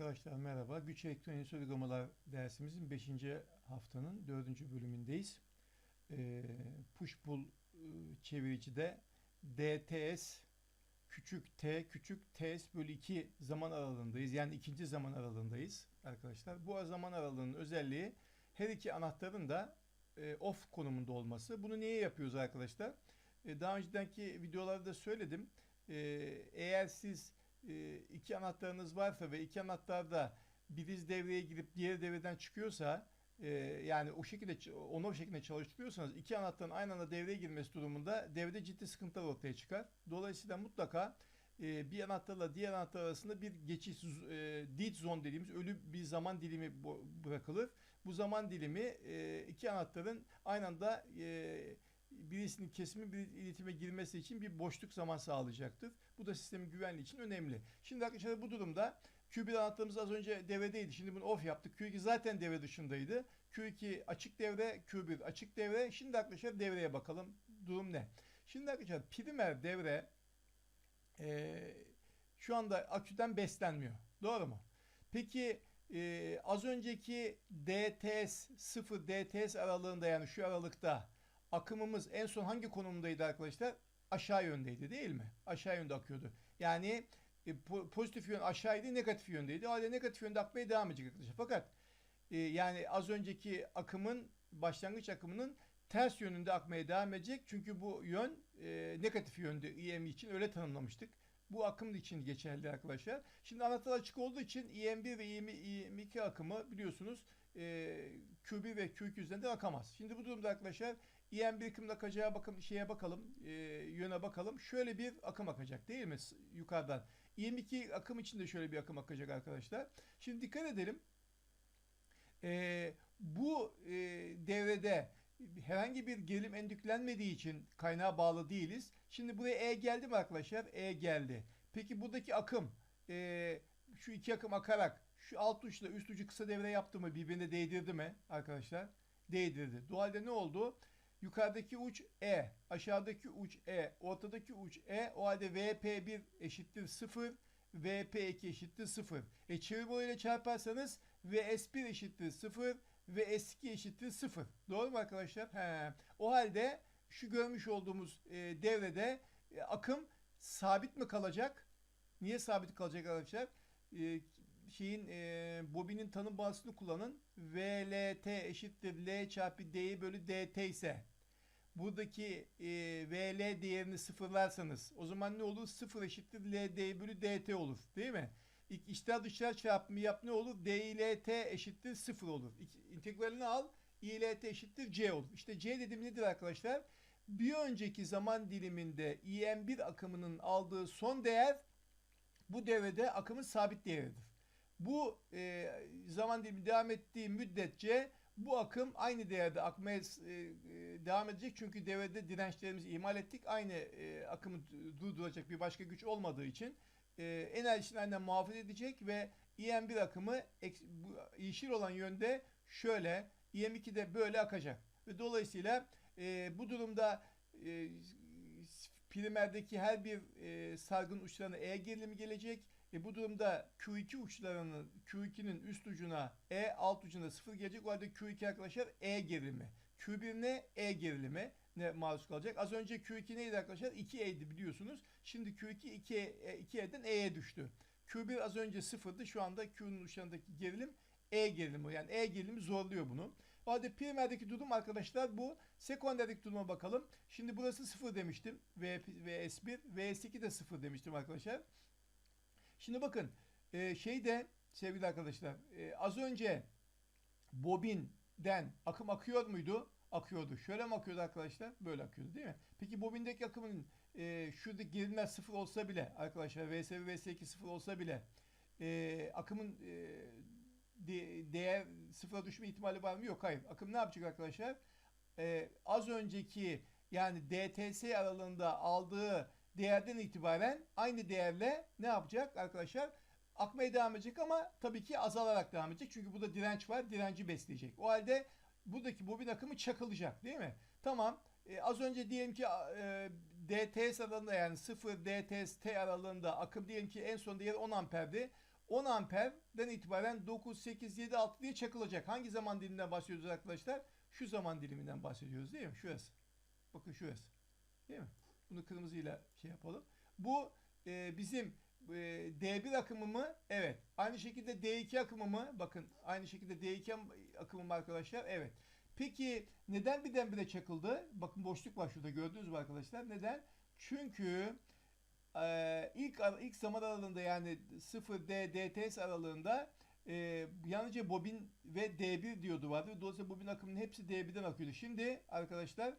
Arkadaşlar merhaba. Güç elektronik uygulamalar dersimizin 5. haftanın 4. bölümündeyiz. Ee, push pull e, çeviricide DTS küçük t küçük ts bölü 2 zaman aralığındayız. Yani ikinci zaman aralığındayız arkadaşlar. Bu zaman aralığının özelliği her iki anahtarın da e, off konumunda olması. Bunu niye yapıyoruz arkadaşlar? E, daha öncedenki videolarda söyledim. E, eğer siz e, iki anahtarınız varsa ve iki anahtar da biriz devreye girip diğer devreden çıkıyorsa e, yani o şekilde onu o şekilde çalıştırıyorsanız iki anahtarın aynı anda devreye girmesi durumunda devrede ciddi sıkıntılar ortaya çıkar. Dolayısıyla mutlaka e, bir anahtarla diğer anahtar arasında bir geçiş e, dead zone dediğimiz ölü bir zaman dilimi bırakılır. Bu zaman dilimi e, iki anahtarın aynı anda e, birisinin kesimi bir iletime girmesi için bir boşluk zaman sağlayacaktır. Bu da sistemin güvenliği için önemli. Şimdi arkadaşlar bu durumda Q1 anahtarımız az önce devredeydi. Şimdi bunu off yaptık. Q2 zaten devre dışındaydı. Q2 açık devre, Q1 açık devre. Şimdi arkadaşlar devreye bakalım. Durum ne? Şimdi arkadaşlar primer devre e, şu anda aküden beslenmiyor. Doğru mu? Peki e, az önceki DTS 0 DTS aralığında yani şu aralıkta akımımız en son hangi konumdaydı arkadaşlar? Aşağı yöndeydi değil mi? Aşağı yönde akıyordu. Yani e, po- pozitif yön aşağıydı, negatif yöndeydi. O negatif yönde akmaya devam edecek arkadaşlar. Fakat e, yani az önceki akımın başlangıç akımının ters yönünde akmaya devam edecek. Çünkü bu yön e, negatif yönde IM için öyle tanımlamıştık. Bu akım için geçerli arkadaşlar. Şimdi anahtar açık olduğu için IM1 ve IM2 akımı biliyorsunuz e, Q1 ve Q2 üzerinden akamaz. Şimdi bu durumda arkadaşlar IM1 akımın akacağı bakın şeye bakalım, e, yöne bakalım. Şöyle bir akım akacak değil mi yukarıdan? IM2 akım için de şöyle bir akım akacak arkadaşlar. Şimdi dikkat edelim. E, bu e, devrede herhangi bir gerilim endüklenmediği için kaynağa bağlı değiliz. Şimdi buraya E geldi mi arkadaşlar? E geldi. Peki buradaki akım e, şu iki akım akarak şu alt uçla üst ucu kısa devre yaptı mı birbirine değdirdi mi arkadaşlar? Değdirdi. Bu halde ne oldu? Yukarıdaki uç E, aşağıdaki uç E, ortadaki uç E. O halde VP1 eşittir 0, VP2 eşittir 0. E çeviri ile çarparsanız VS1 eşittir 0 ve S2 eşittir 0. Doğru mu arkadaşlar? He. O halde şu görmüş olduğumuz e, devrede e, akım sabit mi kalacak? Niye sabit kalacak arkadaşlar? E, şeyin e, bobinin tanım bağısını kullanın. VLT eşittir L çarpı D bölü DT ise buradaki e, VL değerini sıfırlarsanız o zaman ne olur? 0 eşittir LD bölü DT olur. Değil mi? İlk içler dışlar çarpımı yap ne olur? D ile eşittir 0 olur. İntegralini al. I eşittir C olur. İşte C dediğim nedir arkadaşlar? Bir önceki zaman diliminde IM1 akımının aldığı son değer bu devrede akımın sabit değeridir. Bu e, zaman dilimi devam ettiği müddetçe bu akım aynı değerde akmaya e, e, devam edecek. Çünkü devrede dirençlerimizi ihmal ettik. Aynı e, akımı durduracak bir başka güç olmadığı için e, enerjisini aynen muhafaza edecek ve IM1 akımı yeşil olan yönde şöyle IM2 de böyle akacak. Ve dolayısıyla e, bu durumda e, primerdeki her bir e, sargın uçlarına E gerilimi gelecek. E, bu durumda Q2 uçlarının Q2'nin üst ucuna E alt ucuna 0 gelecek. O halde Q2 arkadaşlar E gerilimi. Q1 ne? E gerilimi ne maruz kalacak. Az önce Q2 neydi arkadaşlar? 2E'di biliyorsunuz. Şimdi Q2 2E, 2E'den E'ye düştü. Q1 az önce sıfırdı. Şu anda Q'nun uçlarındaki gerilim E gerilimi. Yani E gerilimi zorluyor bunu. O halde primerdeki durum arkadaşlar bu. Sekonderdeki duruma bakalım. Şimdi burası 0 demiştim. V, VS1. VS2 de 0 demiştim arkadaşlar. Şimdi bakın e, şeyde sevgili arkadaşlar e, az önce bobinden akım akıyor muydu? Akıyordu. Şöyle mi akıyordu arkadaşlar? Böyle akıyordu değil mi? Peki bobindeki akımın e, şuradaki gerilimler sıfır olsa bile arkadaşlar VS1 VS2 sıfır olsa bile e, akımın e, de- sıfıra düşme ihtimali var mı? Yok hayır. Akım ne yapacak arkadaşlar? Ee, az önceki yani DTS aralığında aldığı değerden itibaren aynı değerle ne yapacak arkadaşlar? Akmaya devam edecek ama tabii ki azalarak devam edecek. Çünkü burada direnç var. Direnci besleyecek. O halde buradaki bobin akımı çakılacak değil mi? Tamam. Ee, az önce diyelim ki e, DTS aralığında yani 0 DTS T aralığında akım diyelim ki en son değeri 10 amperdi. 10 amperden itibaren 9, 8, 7, 6 diye çakılacak. Hangi zaman diliminden bahsediyoruz arkadaşlar? Şu zaman diliminden bahsediyoruz değil mi? Şurası. Bakın şurası. Değil mi? Bunu kırmızıyla şey yapalım. Bu e, bizim e, D1 akımı mı? Evet. Aynı şekilde D2 akımı mı? Bakın aynı şekilde D2 akımı mı arkadaşlar? Evet. Peki neden birdenbire çakıldı? Bakın boşluk var şurada gördünüz mü arkadaşlar? Neden? Çünkü e, ilk ilk zaman aralığında yani 0D DTS aralığında e, yalnızca bobin ve D1 diyordu vardı. Dolayısıyla bobin akımının hepsi D1'den akıyordu. Şimdi arkadaşlar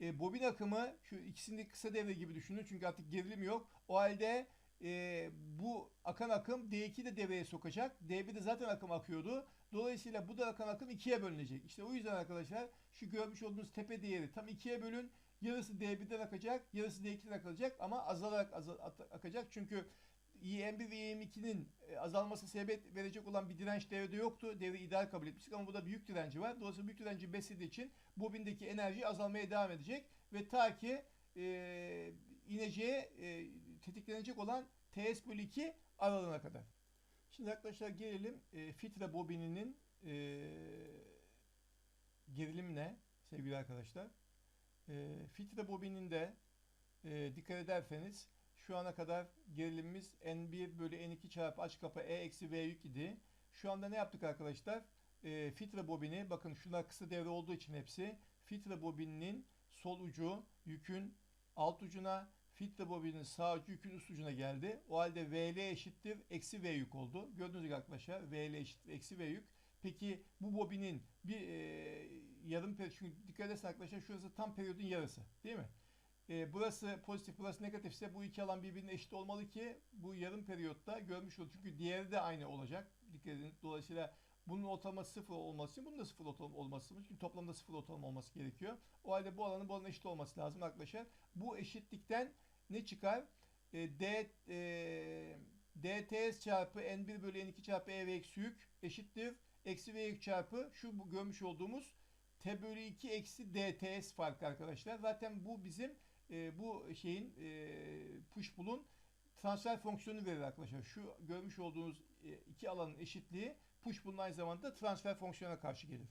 e, bobin akımı şu ikisini kısa devre gibi düşünün çünkü artık gerilim yok. O halde e, bu akan akım D2'yi de devreye sokacak. D1'de zaten akım akıyordu. Dolayısıyla bu da akan akım ikiye bölünecek. İşte o yüzden arkadaşlar şu görmüş olduğunuz tepe değeri tam ikiye bölün. Yarısı D1'den akacak, yarısı D2'den akacak ama azalarak azal- akacak. Çünkü IM1 ve IM2'nin e, azalması sebep verecek olan bir direnç devrede yoktu. Devre ideal kabul etmiştik ama burada büyük direnci var. Dolayısıyla büyük direnci beslediği için bobindeki enerji azalmaya devam edecek ve ta ki e, ineceği e, tetiklenecek olan TS bölü 2 aralığına kadar. Şimdi arkadaşlar gelelim e, filtre bobininin e, gerilim ne sevgili arkadaşlar? E, filtre bobininde e, dikkat ederseniz şu ana kadar gerilimimiz N1 bölü N2 çarpı aç kapa E eksi V yük idi. Şu anda ne yaptık arkadaşlar? E, filtre bobini bakın şunlar kısa devre olduğu için hepsi filtre bobininin sol ucu yükün alt ucuna filtre bobinin sağ ucu yükün üst ucuna geldi. O halde VL eşittir eksi V yük oldu. Gördüğünüz gibi arkadaşlar VL eşittir eksi V yük. Peki bu bobinin bir e, yarım periyot çünkü dikkat edersen arkadaşlar şurası tam periyodun yarısı değil mi? E, burası pozitif burası negatifse bu iki alan birbirine eşit olmalı ki bu yarım periyotta görmüş olur. Çünkü diğeri de aynı olacak. Dikkat edin. Dolayısıyla bunun ortalaması sıfır olması için bunun da sıfır ortalama olması için toplamda sıfır ortalama olması gerekiyor. O halde bu alanın bu alanın eşit olması lazım arkadaşlar. Bu eşitlikten ne çıkar? E, D e, DTS çarpı N1 bölü N2 çarpı E ve eksi yük eşittir. Eksi V yük çarpı şu bu görmüş olduğumuz T bölü 2 eksi DTS farkı arkadaşlar. Zaten bu bizim e, bu şeyin e, push pull'un transfer fonksiyonu verir arkadaşlar. Şu görmüş olduğunuz e, iki alanın eşitliği push pull'un aynı zamanda transfer fonksiyonuna karşı gelir.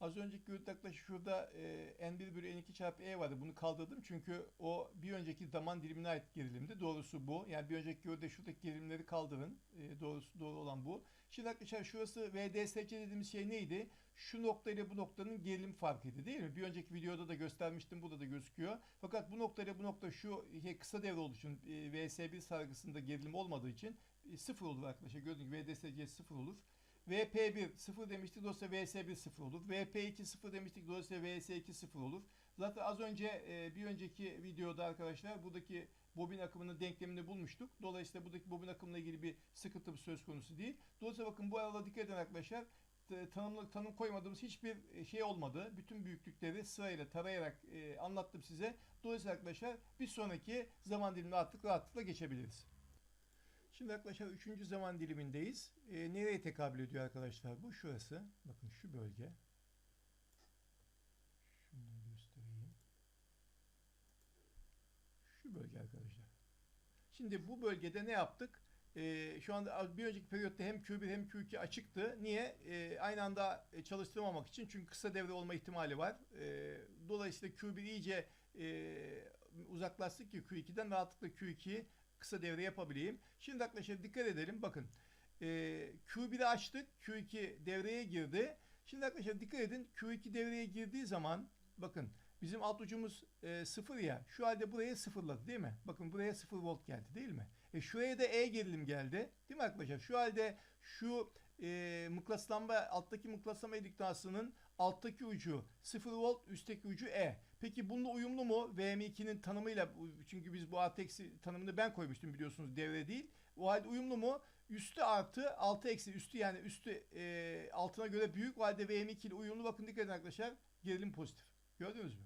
Az önceki arkadaşlar şurada e, N1 bölü N2 çarpı E vardı. Bunu kaldırdım çünkü o bir önceki zaman dilimine ait gerilimdi. Doğrusu bu. Yani bir önceki görüntüde şuradaki gerilimleri kaldırın. E, doğrusu doğru olan bu. Şimdi arkadaşlar şurası VDSC dediğimiz şey neydi? Şu nokta ile bu noktanın gerilim farkıydı değil mi? Bir önceki videoda da göstermiştim. Burada da gözüküyor. Fakat bu nokta bu nokta şu şey, kısa devre olduğu için e, VS1 sargısında gerilim olmadığı için e, sıfır olur arkadaşlar. Gördüğünüz gibi VDSC sıfır olur. VP1 0 demiştik dolayısıyla VS1 0 olur. VP2 0 demiştik dolayısıyla VS2 0 olur. Zaten az önce e, bir önceki videoda arkadaşlar buradaki bobin akımının denklemini bulmuştuk. Dolayısıyla buradaki bobin akımına ilgili bir sıkıntı söz konusu değil. Dolayısıyla bakın bu arada dikkat edin arkadaşlar. Tanımlı, tanım koymadığımız hiçbir e, şey olmadı. Bütün büyüklükleri sırayla tarayarak e, anlattım size. Dolayısıyla arkadaşlar bir sonraki zaman dilimine artık rahatlıkla geçebiliriz. Şimdi arkadaşlar 3. zaman dilimindeyiz. E, nereye tekabül ediyor arkadaşlar bu? Şurası. Bakın şu bölge. Şunu göstereyim. Şu bölge arkadaşlar. Şimdi bu bölgede ne yaptık? E, şu anda bir önceki periyotta hem Q1 hem Q2 açıktı. Niye? E, aynı anda e, çalıştırmamak için. Çünkü kısa devre olma ihtimali var. E, dolayısıyla Q1 iyice e, uzaklaştık ki Q2'den rahatlıkla Q2'yi kısa devre yapabileyim. Şimdi arkadaşlar dikkat edelim. Bakın e, Q1'i açtık. Q2 devreye girdi. Şimdi arkadaşlar dikkat edin. Q2 devreye girdiği zaman bakın bizim alt ucumuz e, sıfır ya. Şu halde buraya sıfırladı değil mi? Bakın buraya sıfır volt geldi değil mi? E, şuraya da E gerilim geldi. Değil mi arkadaşlar? Şu halde şu e, mıknatıslanma alttaki mıknatıslama iddiasının alttaki ucu 0 volt, üstteki ucu E. Peki bununla uyumlu mu? VM2'nin tanımıyla çünkü biz bu eksi tanımını ben koymuştum biliyorsunuz devre değil. O halde uyumlu mu? Üstü artı altı eksi üstü yani üstü e, altına göre büyük. O halde VM2 ile uyumlu. Bakın dikkat edin arkadaşlar. Gerilim pozitif. Gördünüz mü?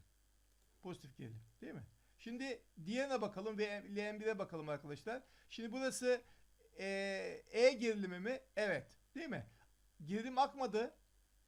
Pozitif gerilim. Değil mi? Şimdi diğerine bakalım ve LM1'e bakalım arkadaşlar. Şimdi burası e, E gerilimi mi? Evet. Değil mi? Gerilim akmadı.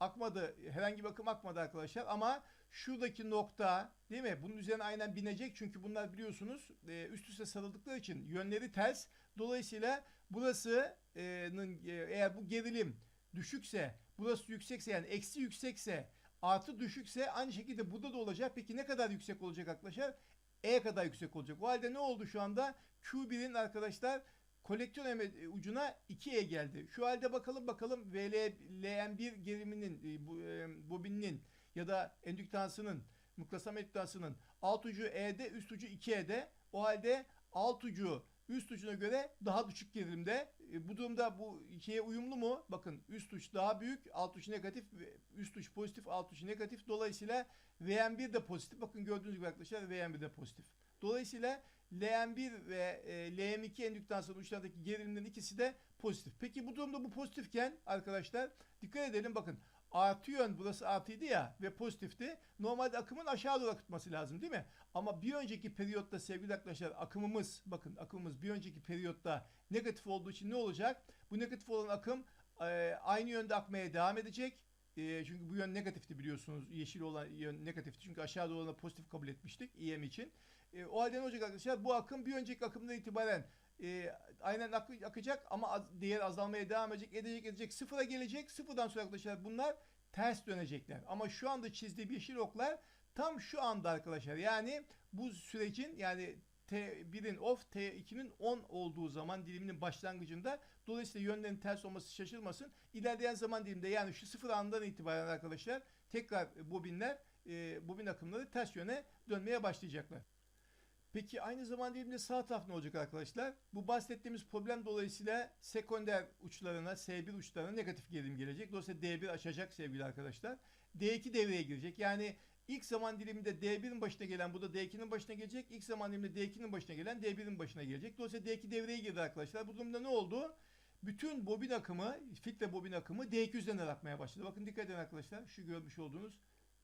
Akmadı. Herhangi bir akım akmadı arkadaşlar. Ama şuradaki nokta değil mi? Bunun üzerine aynen binecek. Çünkü bunlar biliyorsunuz e, üst üste sarıldıkları için yönleri ters. Dolayısıyla burası eğer bu gerilim düşükse, burası yüksekse yani eksi yüksekse, artı düşükse aynı şekilde burada da olacak. Peki ne kadar yüksek olacak arkadaşlar? E kadar yüksek olacak. O halde ne oldu şu anda? Q1'in arkadaşlar kolektör eme- ucuna 2E geldi. Şu halde bakalım bakalım VL, LM1 geriminin e, bu, e, bobininin ya da endüktansının mıknasam endüktansının alt ucu E'de üst ucu 2E'de. O halde alt ucu üst ucuna göre daha düşük gerilimde. E, bu durumda bu şeye uyumlu mu? Bakın üst uç daha büyük, alt uç negatif, üst uç pozitif, alt uç negatif. Dolayısıyla VM1 de pozitif. Bakın gördüğünüz gibi arkadaşlar VM1 de pozitif. Dolayısıyla LM1 ve e, LM2 endüktansının uçlardaki gerilimlerin ikisi de pozitif. Peki bu durumda bu pozitifken arkadaşlar dikkat edelim bakın artı yön burası artıydı ya ve pozitifti. Normalde akımın aşağı doğru akıtması lazım değil mi? Ama bir önceki periyotta sevgili arkadaşlar akımımız bakın akımımız bir önceki periyotta negatif olduğu için ne olacak? Bu negatif olan akım e, aynı yönde akmaya devam edecek. E, çünkü bu yön negatifti biliyorsunuz. Yeşil olan yön negatifti. Çünkü aşağı doğru pozitif kabul etmiştik EM için. E, o halde ne olacak arkadaşlar? Bu akım bir önceki akımdan itibaren e, aynen ak- akacak ama az, değer azalmaya devam edecek, edecek, edecek. Sıfıra gelecek. Sıfırdan sonra arkadaşlar bunlar ters dönecekler. Ama şu anda çizdiğim yeşil oklar tam şu anda arkadaşlar. Yani bu sürecin yani T1'in off, T2'nin on olduğu zaman diliminin başlangıcında dolayısıyla yönlerin ters olması şaşırmasın. İlerleyen zaman diliminde yani şu sıfır andan itibaren arkadaşlar tekrar bobinler, e, bobin akımları ters yöne dönmeye başlayacaklar. Peki aynı zaman dilimde sağ taraf ne olacak arkadaşlar? Bu bahsettiğimiz problem dolayısıyla sekonder uçlarına, S1 uçlarına negatif gerilim gelecek. Dolayısıyla D1 açacak sevgili arkadaşlar. D2 devreye girecek. Yani ilk zaman diliminde D1'in başına gelen bu da D2'nin başına gelecek. İlk zaman diliminde D2'nin başına gelen D1'in başına gelecek. Dolayısıyla D2 devreye girdi arkadaşlar. Bu durumda ne oldu? Bütün bobin akımı, filtre bobin akımı D2 üzerinden akmaya başladı. Bakın dikkat edin arkadaşlar. Şu görmüş olduğunuz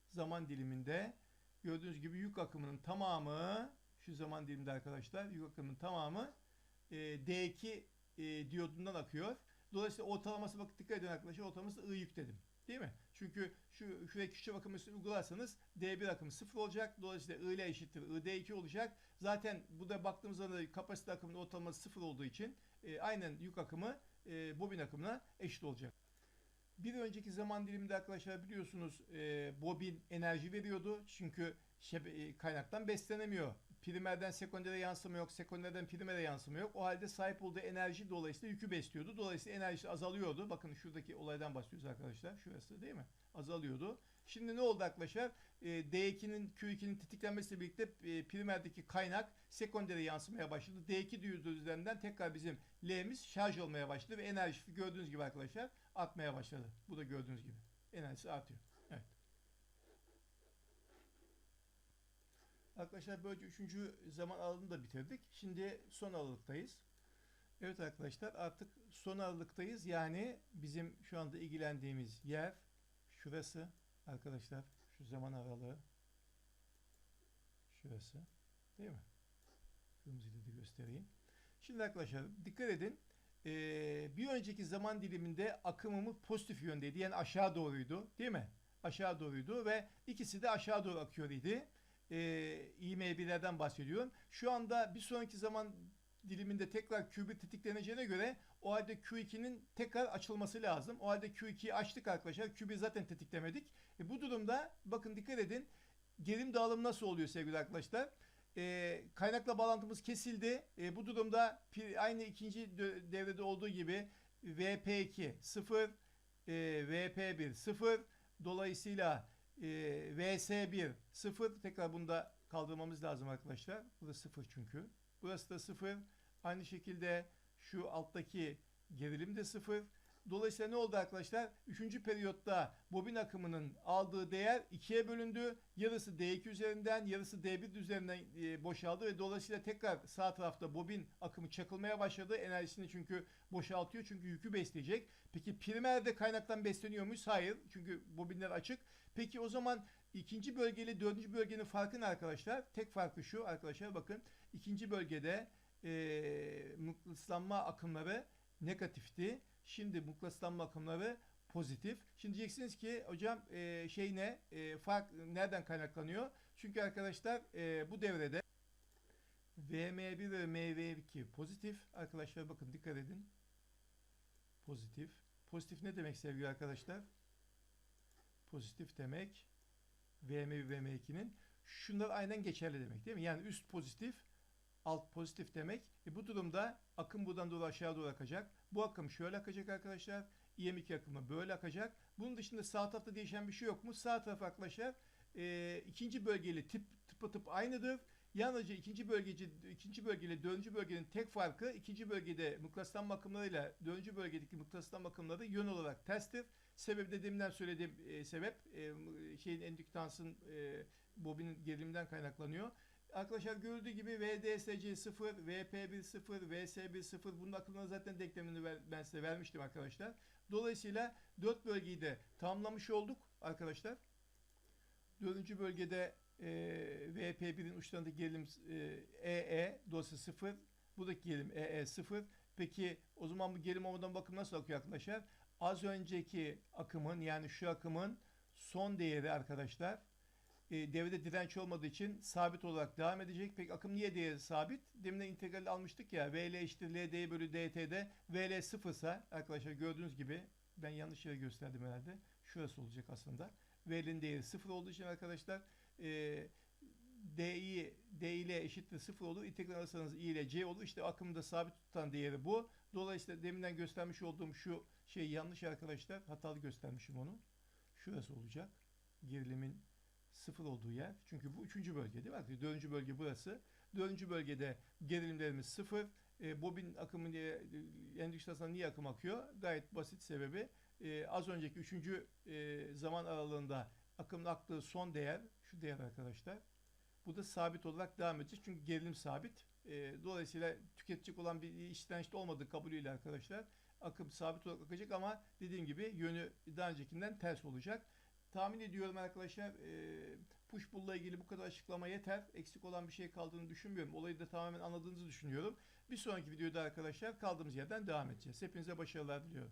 zaman diliminde gördüğünüz gibi yük akımının tamamı şu zaman diliminde arkadaşlar yük akımının tamamı e, D2 e, diyodundan akıyor. Dolayısıyla ortalaması bakın dikkat edin arkadaşlar ortalaması I yük dedim. Değil mi? Çünkü şu şuraya küçük akım üstü uygularsanız D1 akımı sıfır olacak. Dolayısıyla I ile eşittir. I D2 olacak. Zaten bu da baktığımız zaman da kapasite akımının ortalaması sıfır olduğu için e, aynen yük akımı e, bobin akımına eşit olacak. Bir önceki zaman diliminde arkadaşlar biliyorsunuz e, bobin enerji veriyordu. Çünkü şebe- e, kaynaktan beslenemiyor. Primerden sekondere yansıma yok, sekonderden primere yansıma yok. O halde sahip olduğu enerji dolayısıyla yükü besliyordu. Dolayısıyla enerjisi azalıyordu. Bakın şuradaki olaydan bahsediyoruz arkadaşlar. Şurası değil mi? Azalıyordu. Şimdi ne oldu arkadaşlar? E, D2'nin Q2'nin tetiklenmesiyle birlikte e, primerdeki kaynak sekondere yansımaya başladı. D2 diyüzü üzerinden tekrar bizim L'miz şarj olmaya başladı ve enerjisi gördüğünüz gibi arkadaşlar artmaya başladı. Bu da gördüğünüz gibi. Enerjisi artıyor. Evet. Arkadaşlar böylece üçüncü zaman aralığını da bitirdik. Şimdi son aralıktayız. Evet arkadaşlar artık son aralıktayız. Yani bizim şu anda ilgilendiğimiz yer şurası arkadaşlar. Şu zaman aralığı. Şurası. Değil mi? Kırmızıyla da göstereyim. Şimdi arkadaşlar dikkat edin. Ee, bir önceki zaman diliminde akımımız pozitif yöndeydi. Yani aşağı doğruydu. Değil mi? Aşağı doğruydu ve ikisi de aşağı doğru akıyor idi. Ee, IM1'lerden bahsediyorum. Şu anda bir sonraki zaman diliminde tekrar Q1 tetikleneceğine göre o halde Q2'nin tekrar açılması lazım. O halde Q2'yi açtık arkadaşlar. Q1 zaten tetiklemedik. E, bu durumda bakın dikkat edin. Gerilim dağılımı nasıl oluyor sevgili arkadaşlar? E, kaynakla bağlantımız kesildi. E, bu durumda aynı ikinci devrede olduğu gibi VP2 0, e, VP1 0. Dolayısıyla e, VS1 0. Tekrar bunu da kaldırmamız lazım arkadaşlar. Burası 0 çünkü. Burası da 0. Aynı şekilde şu alttaki gerilim de 0. Dolayısıyla ne oldu arkadaşlar? Üçüncü periyotta bobin akımının aldığı değer ikiye bölündü. Yarısı D2 üzerinden, yarısı D1 üzerinden e, boşaldı ve dolayısıyla tekrar sağ tarafta bobin akımı çakılmaya başladı. Enerjisini çünkü boşaltıyor çünkü yükü besleyecek. Peki primerde kaynaktan besleniyor muyuz? Hayır. Çünkü bobinler açık. Peki o zaman ikinci bölgeyle dördüncü bölgenin farkı ne arkadaşlar? Tek farkı şu arkadaşlar bakın. ikinci bölgede e, mıknatıslanma akımları negatifti. Şimdi mıknatıslanma akımları pozitif. Şimdi diyeceksiniz ki hocam e, şey ne? E, fark nereden kaynaklanıyor? Çünkü arkadaşlar e, bu devrede VM1 ve MV2 pozitif. Arkadaşlar bakın dikkat edin. pozitif. Pozitif ne demek sevgili arkadaşlar? Pozitif demek VM1 VM2'nin şunlar aynen geçerli demek değil mi? Yani üst pozitif, alt pozitif demek. E bu durumda akım buradan doğru aşağı doğru akacak. Bu akım şöyle akacak arkadaşlar. IM2 akımı böyle akacak. Bunun dışında sağ tarafta değişen bir şey yok mu? Sağ taraf arkadaşlar e, ikinci bölgeli tip tıpatıp aynıdır. Yalnızca ikinci bölgeci ikinci bölgeyle dördüncü bölgenin tek farkı ikinci bölgede mıknatıslanma akımlarıyla dördüncü bölgedeki mıknatıslanma akımları yön olarak terstir. Sebebi de deminden söylediğim e, sebep e, şeyin endüktansın e, bobinin geriliminden kaynaklanıyor. Arkadaşlar gördüğü gibi VDSC 0, VP1 0, VS1 0 bunun akımları zaten denklemini ben size vermiştim arkadaşlar. Dolayısıyla 4 bölgeyi de tamamlamış olduk arkadaşlar. Dördüncü bölgede e, VP1'in uçlarındaki gerilim e, EE dolayısıyla 0. Buradaki gerilim EE 0. Peki o zaman bu gerilim olmadan bakım nasıl akıyor arkadaşlar? Az önceki akımın yani şu akımın son değeri arkadaşlar e, devrede direnç olmadığı için sabit olarak devam edecek. Peki akım niye değeri sabit? Demin de integral almıştık ya. VL eşittir LD bölü DT'de VL sıfırsa arkadaşlar gördüğünüz gibi ben yanlış yere gösterdim herhalde. Şurası olacak aslında. V'nin değeri sıfır olduğu için arkadaşlar e, DI, D ile eşittir sıfır olur. İntegral alırsanız I ile C olur. İşte akımda sabit tutan değeri bu. Dolayısıyla deminden göstermiş olduğum şu şey yanlış arkadaşlar. Hatalı göstermişim onu. Şurası olacak. Gerilimin sıfır olduğu yer. Çünkü bu üçüncü bölge değil mi? Dördüncü bölge burası. Dördüncü bölgede gerilimlerimiz sıfır. E, bobin akımı diye endüstriyel niye akım akıyor? Gayet basit sebebi. E, az önceki üçüncü e, zaman aralığında akımın aktığı son değer şu değer arkadaşlar. Bu da sabit olarak devam edecek. Çünkü gerilim sabit. E, dolayısıyla tüketecek olan bir işlençte olmadığı kabulüyle arkadaşlar akım sabit olarak akacak ama dediğim gibi yönü daha öncekinden ters olacak. Tahmin ediyorum arkadaşlar e, push pull'la ilgili bu kadar açıklama yeter. Eksik olan bir şey kaldığını düşünmüyorum. Olayı da tamamen anladığınızı düşünüyorum. Bir sonraki videoda arkadaşlar kaldığımız yerden devam edeceğiz. Hepinize başarılar diliyorum.